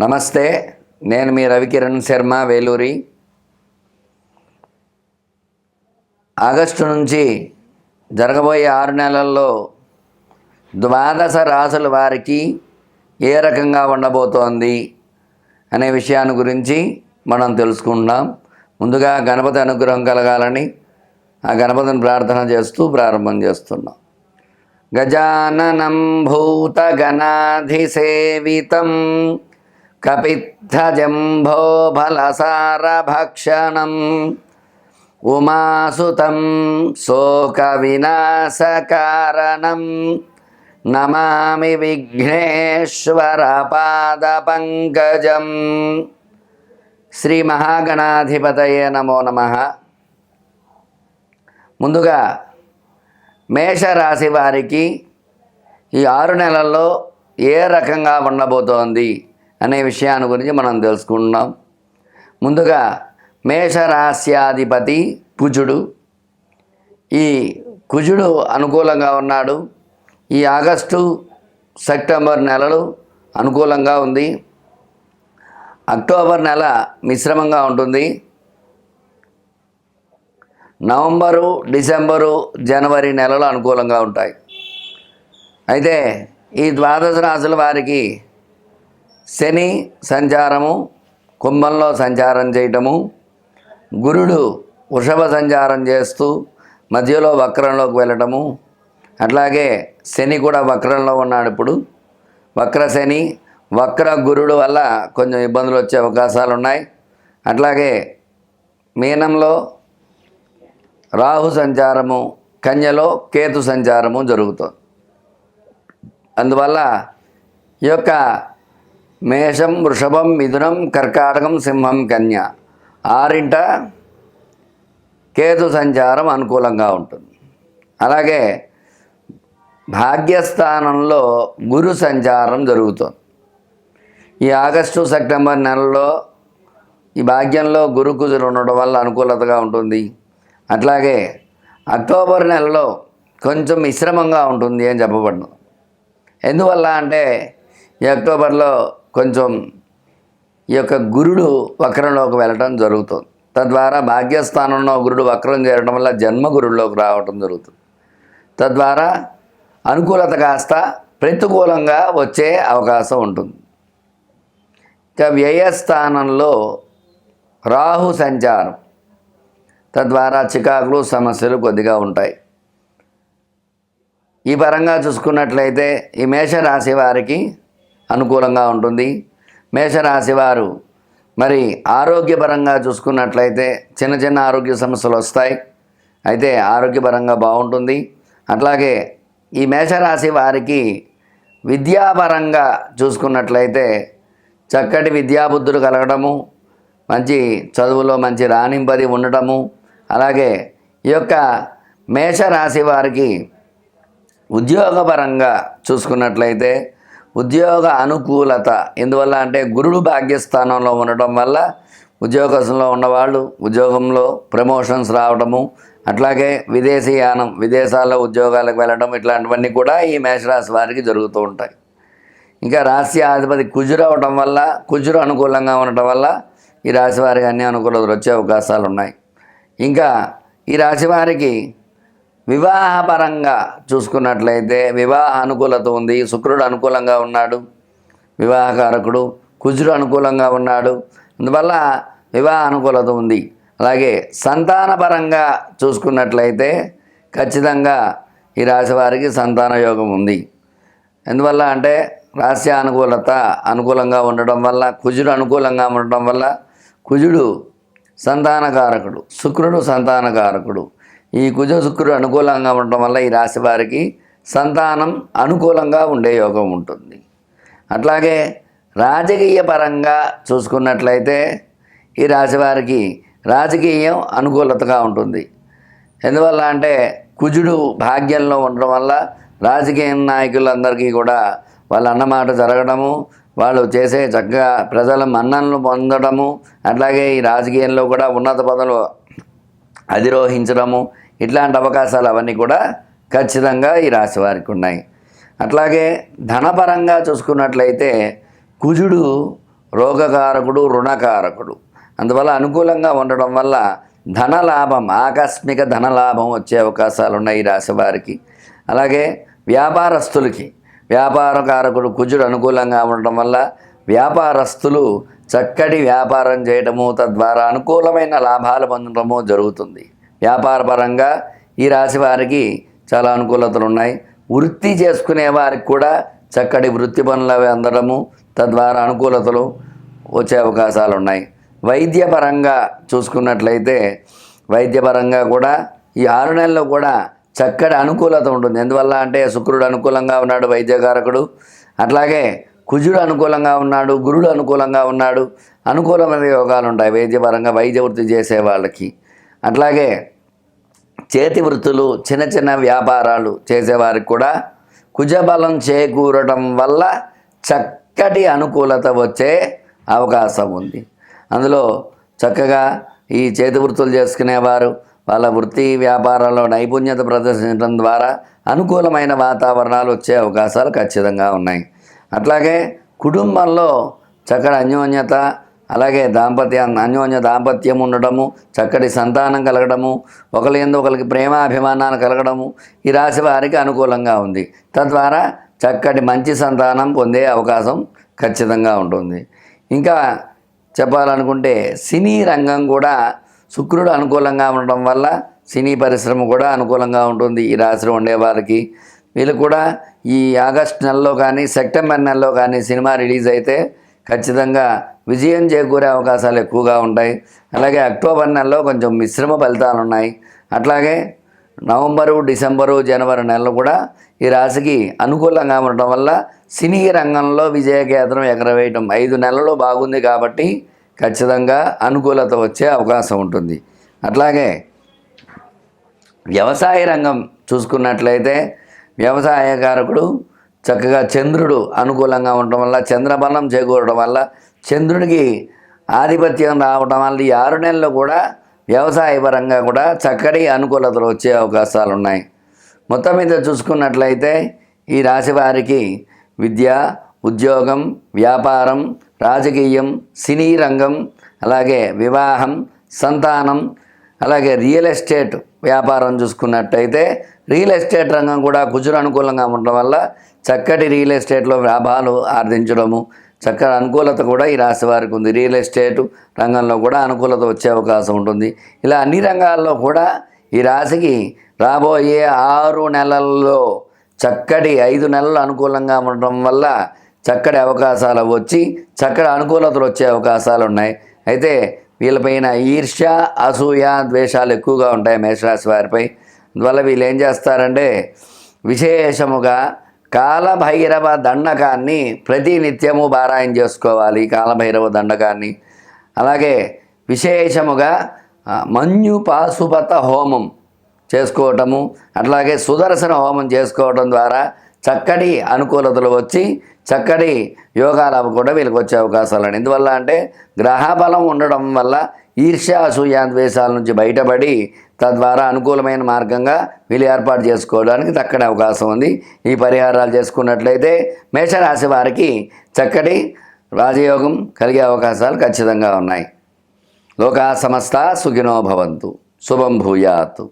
నమస్తే నేను మీ రవికిరణ్ శర్మ వేలూరి. ఆగస్టు నుంచి జరగబోయే ఆరు నెలల్లో ద్వాదశ రాసుల వారికి ఏ రకంగా ఉండబోతోంది అనే విషయాన్ని గురించి మనం తెలుసుకుందాం. ముందుగా గణపతి అనుగ్రహం కలగాలని ఆ గణపతిని ప్రార్థన చేస్తూ ప్రారంభం చేస్తున్నాం. గజాననం భూతగణాధిసేవితం కపిత్థజంభోఫలసారభక్షణం ఉమాసుతం శోకవినాశకారణం నమామి విఘ్నేశ్వర పాదపంకజం శ్రీ మహాగణాధిపతయే నమో నమ ముందుగా మేషరాశి వారికి ఈ ఆరు నెలల్లో ఏ రకంగా ఉండబోతోంది? అనే విషయాన్ని గురించి మనం తెలుసుకుంటున్నాం. ముందుగా మేషరాశ్యాధిపతి కుజుడు. ఈ కుజుడు అనుకూలంగా ఉన్నాడు. ఈ ఆగస్టు సెప్టెంబర్ నెలలు అనుకూలంగా ఉంది. అక్టోబర్ నెల మిశ్రమంగా ఉంటుంది. నవంబరు డిసెంబరు జనవరి నెలలు అనుకూలంగా ఉంటాయి. అయితే ఈ ద్వాదశ రాశుల వారికి శని సంచారము కుంభంలో సంచారం చేయటము గురుడు వృషభ సంచారం చేస్తూ మధ్యలో వక్రంలోకి వెళ్ళటము అట్లాగే శని కూడా వక్రంలో ఉన్నాడు ఇప్పుడు. వక్ర శని వక్ర గురుడు వల్ల కొంచెం ఇబ్బందులు వచ్చే అవకాశాలు ఉన్నాయి. అట్లాగే మీనంలో రాహు సంచారము కన్యలో కేతు సంచారము జరుగుతుంది. అందువల్ల ఈ యొక్క మేషం వృషభం మిథునం కర్కాటకం సింహం కన్య. ఆరింట కేతు సంచారం అనుకూలంగా ఉంటుంది. అలాగే భాగ్యస్థానంలో గురు సంచారం జరుగుతుంది. ఈ ఆగస్టు సెప్టెంబర్ నెలలో ఈ భాగ్యంలో గురు కుజులు ఉండడం వల్ల అనుకూలతగా ఉంటుంది. అట్లాగే అక్టోబర్ నెలలో కొంచెం మిశ్రమంగా ఉంటుంది అని చెప్పబడింది ఎందువల్ల అంటే ఈ అక్టోబర్లో కొంచెం ఈ యొక్క గురుడు వక్రంలోకి వెళ్ళటం జరుగుతుంది. తద్వారా భాగ్యస్థానంలో గురుడు వక్రం చేరడం వల్ల జన్మ గురుడిలోకి రావటం జరుగుతుంది. తద్వారా అనుకూలత కాస్త ప్రతికూలంగా వచ్చే అవకాశం ఉంటుంది. ఇక వ్యయస్థానంలో రాహు సంచారం. తద్వారా చికాకులు సమస్యలు కొద్దిగా ఉంటాయి. ఈ పరంగా చూసుకున్నట్లయితే ఈ మేషరాశి వారికి అనుకూలంగా ఉంటుంది. మేషరాశి వారు మరి ఆరోగ్యపరంగా చూసుకున్నట్లయితే చిన్న చిన్న ఆరోగ్య సమస్యలు వస్తాయి. అయితే ఆరోగ్యపరంగా బాగుంటుంది. అట్లాగే ఈ మేషరాశి వారికి విద్యాపరంగా చూసుకున్నట్లయితే చక్కటి విద్యాబుద్ధులు కలగడము మంచి చదువులో మంచి రాణింపది ఉండటము అలాగే ఈ యొక్క మేషరాశి వారికి ఉద్యోగపరంగా చూసుకున్నట్లయితే ఉద్యోగ అనుకూలత. ఎందువల్ల అంటే గురుడు భాగ్యస్థానంలో ఉండటం వల్ల ఉద్యోగంలో ఉన్నవాళ్ళు ఉద్యోగంలో ప్రమోషన్స్ రావడము అట్లాగే విదేశీయానం విదేశాల్లో ఉద్యోగాలకు వెళ్ళడం ఇట్లాంటివన్నీ కూడా ఈ మేషరాశి వారికి జరుగుతూ ఉంటాయి. ఇంకా రాశి అధిపతి కుజురు అవడం వల్ల కుజురు అనుకూలంగా ఉండటం వల్ల ఈ రాశి వారికి అన్ని అనుకూలతలు వచ్చే అవకాశాలు ఉన్నాయి. ఇంకా ఈ రాశి వారికి వివాహపరంగా చూసుకున్నట్లయితే వివాహ అనుకూలత ఉంది. శుక్రుడు అనుకూలంగా ఉన్నాడు. వివాహకారకుడు కుజుడు అనుకూలంగా ఉన్నాడు. అందువల్ల వివాహ అనుకూలత ఉంది. అలాగే సంతానపరంగా చూసుకున్నట్లయితే ఖచ్చితంగా ఈ రాశి వారికి సంతాన యోగం ఉంది. ఎందువల్ల అంటే రాశి అనుకూలత అనుకూలంగా ఉండడం వల్ల కుజుడు అనుకూలంగా ఉండడం వల్ల కుజుడు సంతానకారకుడు శుక్రుడు సంతానకారకుడు. ఈ కుజ శుక్రుడు అనుకూలంగా ఉండటం వల్ల ఈ రాశి వారికి సంతానం అనుకూలంగా ఉండే యోగం ఉంటుంది. అట్లాగే రాజకీయ పరంగా చూసుకున్నట్లయితే ఈ రాశి వారికి రాజకీయం అనుకూలతగా ఉంటుంది. ఎందువల్ల అంటే కుజుడు భాగ్యంలో ఉండడం వల్ల రాజకీయ నాయకులందరికీ కూడా వాళ్ళ అన్నమాట జరగడము వాళ్ళు చేసే చక్కగా ప్రజల మన్ననలు పొందడము అట్లాగే ఈ రాజకీయంలో కూడా ఉన్నత పదవులు అధిరోహించడము ఇట్లాంటి అవకాశాలు అవన్నీ కూడా ఖచ్చితంగా ఈ రాశి వారికి ఉన్నాయి. అట్లాగే ధనపరంగా చూసుకున్నట్లయితే కుజుడు రోగకారకుడు రుణకారకుడు. అందువల్ల అనుకూలంగా ఉండడం వల్ల ధనలాభం ఆకస్మిక ధనలాభం వచ్చే అవకాశాలు ఉన్నాయి ఈ రాశి వారికి. అలాగే వ్యాపారస్తులకి వ్యాపారకారకుడు కుజుడు అనుకూలంగా ఉండడం వల్ల వ్యాపారస్తులు చక్కటి వ్యాపారం చేయటము తద్వారా అనుకూలమైన లాభాలు పొందడము జరుగుతుంది. వ్యాపారపరంగా ఈ రాశి వారికి చాలా అనుకూలతలు ఉన్నాయి. వృత్తి చేసుకునే వారికి కూడా చక్కటి వృత్తి పనులు అవి అందడము తద్వారా అనుకూలతలు వచ్చే అవకాశాలు ఉన్నాయి. వైద్యపరంగా చూసుకున్నట్లయితే వైద్యపరంగా కూడా ఈ ఆరు నెలల్లో కూడా చక్కటి అనుకూలత ఉంటుంది. ఎందువల్ల అంటే శుక్రుడు అనుకూలంగా ఉన్నాడు వైద్యకారకుడు. అట్లాగే కుజుడు అనుకూలంగా ఉన్నాడు గురుడు అనుకూలంగా ఉన్నాడు అనుకూలమైన యోగాలు ఉంటాయి వైద్యపరంగా వైద్య వృత్తి చేసే వాళ్ళకి. అట్లాగే చేతి వృత్తులు చిన్న చిన్న వ్యాపారాలు చేసేవారికి కూడా కుజబలం చేకూరటం వల్ల చక్కటి అనుకూలత వచ్చే అవకాశం ఉంది. అందులో చక్కగా ఈ చేతి వృత్తులు చేసుకునేవారు వాళ్ళ వృత్తి వ్యాపారాల్లో నైపుణ్యత ప్రదర్శించడం ద్వారా అనుకూలమైన వాతావరణాలు వచ్చే అవకాశాలు ఖచ్చితంగా ఉన్నాయి. అట్లాగే కుటుంబంలో చక్కటి అన్యోన్యత అలాగే దాంపత్య అన్యోన్య దాంపత్యం ఉండడము చక్కటి సంతానం కలగడము ఒకరి ఎందు ఒకరికి ప్రేమాభిమానాలు కలగడము ఈ రాశి వారికి అనుకూలంగా ఉంది. తద్వారా చక్కటి మంచి సంతానం పొందే అవకాశం ఖచ్చితంగా ఉంటుంది. ఇంకా చెప్పాలనుకుంటే సినీ రంగం కూడా శుక్రుడు అనుకూలంగా ఉండటం వల్ల సినీ పరిశ్రమ కూడా అనుకూలంగా ఉంటుంది ఈ రాశిలో ఉండేవారికి వీళ్ళు కూడా ఈ ఆగస్ట్ నెలలో కానీ సెప్టెంబర్ నెలలో కానీ సినిమా రిలీజ్ అయితే ఖచ్చితంగా విజయం చేకూరే అవకాశాలు ఎక్కువగా ఉంటాయి. అలాగే అక్టోబర్ నెలలో కొంచెం మిశ్రమ ఫలితాలు ఉన్నాయి. అట్లాగే నవంబరు డిసెంబరు జనవరి నెలలు కూడా ఈ రాశికి అనుకూలంగా ఉండటం వల్ల సినీ రంగంలో విజయకేతనం ఎగరవేయటం ఐదు నెలలు బాగుంది కాబట్టి ఖచ్చితంగా అనుకూలత వచ్చే అవకాశం ఉంటుంది. అట్లాగే వ్యవసాయ రంగం చూసుకున్నట్లయితే వ్యవసాయకారకుడు చక్కగా చంద్రుడు అనుకూలంగా ఉండటం వల్ల చంద్రబలం చేకూరడం వల్ల చంద్రుడికి ఆధిపత్యం రావడం వల్ల ఈ ఆరు నెలలు కూడా వ్యవసాయ పరంగా కూడా చక్కటి అనుకూలతలు వచ్చే అవకాశాలు ఉన్నాయి మొత్తం మీద చూసుకున్నట్లయితే ఈ రాశి వారికి విద్య ఉద్యోగం వ్యాపారం రాజకీయం సినీ రంగం అలాగే వివాహం సంతానం అలాగే రియల్ ఎస్టేట్ వ్యాపారం చూసుకున్నట్టయితే రియల్ ఎస్టేట్ రంగం కూడా కుజురు అనుకూలంగా ఉండడం వల్ల చక్కటి రియల్ ఎస్టేట్లో లాభాలు ఆర్జించడము చక్కటి అనుకూలత కూడా ఈ రాశి వారికి ఉంది. రియల్ ఎస్టేట్ రంగంలో కూడా అనుకూలత వచ్చే అవకాశం ఉంటుంది. ఇలా అన్ని రంగాల్లో కూడా ఈ రాశికి రాబోయే ఆరు నెలల్లో చక్కటి ఐదు నెలలు అనుకూలంగా ఉండడం వల్ల చక్కటి అవకాశాలు వచ్చి చక్కటి అనుకూలతలు వచ్చే అవకాశాలు ఉన్నాయి. అయితే వీళ్ళపైన ఈర్ష్య అసూయ ద్వేషాలు ఎక్కువగా ఉంటాయి మేషరాశి వారిపై. అందువల్ల వీళ్ళు ఏం చేస్తారంటే విశేషముగా కాలభైరవ దండకాన్ని ప్రతినిత్యము బారాయం పారాయణ చేసుకోవాలి కాలభైరవ దండకాన్ని. అలాగే విశేషముగా మన్యు పాశుపత హోమం చేసుకోవటము అట్లాగే సుదర్శన హోమం చేసుకోవటం ద్వారా చక్కటి అనుకూలతలు వచ్చి చక్కటి యోగాలు కూడా వీళ్ళకి వచ్చే అవకాశాలు ఉన్నాయి. ఎందువల్ల అంటే గ్రహ బలం ఉండడం వల్ల ఈర్ష్య నుంచి బయటపడి తద్వారా అనుకూలమైన మార్గంగా వీళ్ళు ఏర్పాటు చేసుకోవడానికి తక్కని అవకాశం ఉంది. ఈ పరిహారాలు చేసుకున్నట్లయితే మేషరాశి వారికి చక్కటి రాజయోగం కలిగే అవకాశాలు ఖచ్చితంగా ఉన్నాయి. లోకా సమస్త సుఖినో భవంతు. శుభం భూయాత్.